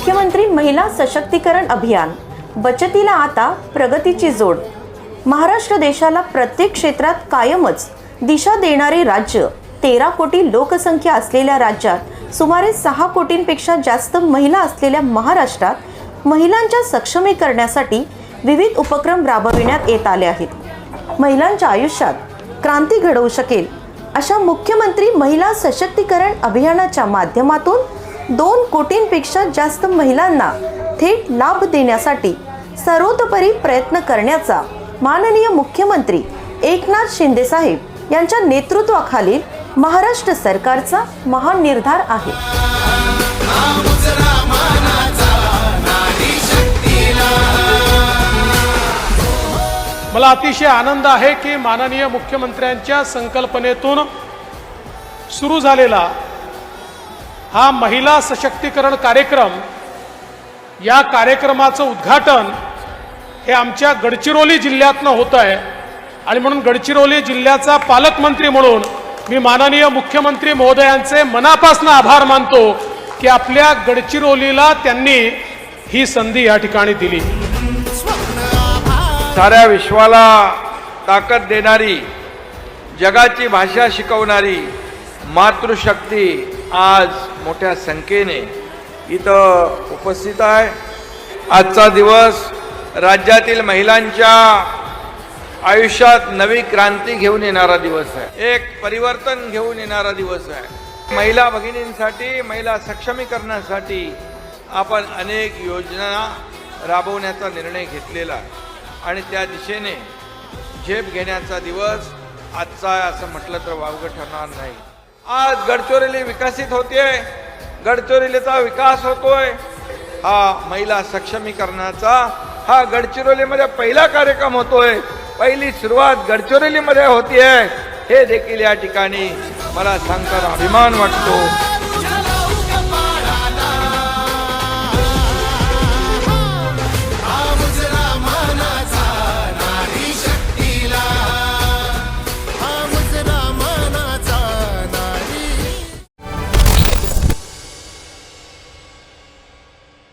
मुख्यमंत्री महिला सशक्तीकरण अभियान. बचतीला आता प्रगतीची जोड. महाराष्ट्र देशाला प्रत्येक क्षेत्रात कायमच दिशा देणारे राज्य. तेरा कोटी लोकसंख्या असलेल्या राज्यात सुमारे सहा कोटींपेक्षा जास्त महिला असलेल्या महाराष्ट्रात महिलांच्या सक्षमीकरणासाठी विविध उपक्रम राबविण्यात येत आले आहेत. महिलांच्या आयुष्यात क्रांती घडवू शकेल अशा मुख्यमंत्री महिला सशक्तीकरण अभियानाच्या माध्यमातून दोन कोटींपेक्षा जास्त महिलांना थेट लाभ देण्यासाठी सर्वतोपरी प्रयत्न करण्याचा माननीय मुख्यमंत्री एकनाथ शिंदे साहेब यांच्या नेतृत्वाखालील महाराष्ट्र सरकारचा महान निर्धार आहे. मला अतिशय आनंद आहे की माननीय मुख्यमंत्र्यांच्या संकल्पनेतून सुरू झालेला हा महिला सशक्तीकरण कार्यक्रम या कार्यक्रमाचं उद्घाटन हे आमच्या गडचिरोली जिल्ह्यातनं होत आहे आणि म्हणून गडचिरोली जिल्ह्याचा पालकमंत्री म्हणून मी माननीय मुख्यमंत्री महोदयांचे मनापासून आभार मानतो की आपल्या गडचिरोलीला त्यांनी ही संधी या ठिकाणी दिली. साऱ्या विश्वाला ताकद देणारी जगाची भाषा शिकवणारी मातृशक्ती आज मोठ्या संख्येने इथं उपस्थित आहे. आजचा दिवस राज्यातील महिलांच्या आयुष्यात नवी क्रांती घेऊन येणारा दिवस आहे. एक परिवर्तन घेऊन येणारा दिवस आहे. महिला भगिनींसाठी महिला सक्षमीकरणासाठी आपण अनेक योजना राबवण्याचा निर्णय घेतलेला आहे. आणि त्या दिशेने झेप घेण्याचा दिवस आजचा आहे असं म्हटलं तर वावगं ठरणार नाही. आज गडचिरोली विकसित होते गडचिरोलीचा विकास होतोय. हा महिला सक्षमीकरणाचा हा गडचिरोलीमध्ये पहिला कार्यक्रम होतोय. पहिली सुरुवात गडचिरोलीमध्ये होतीये. हे देखील या ठिकाणी मला सांगताना अभिमान वाटतो.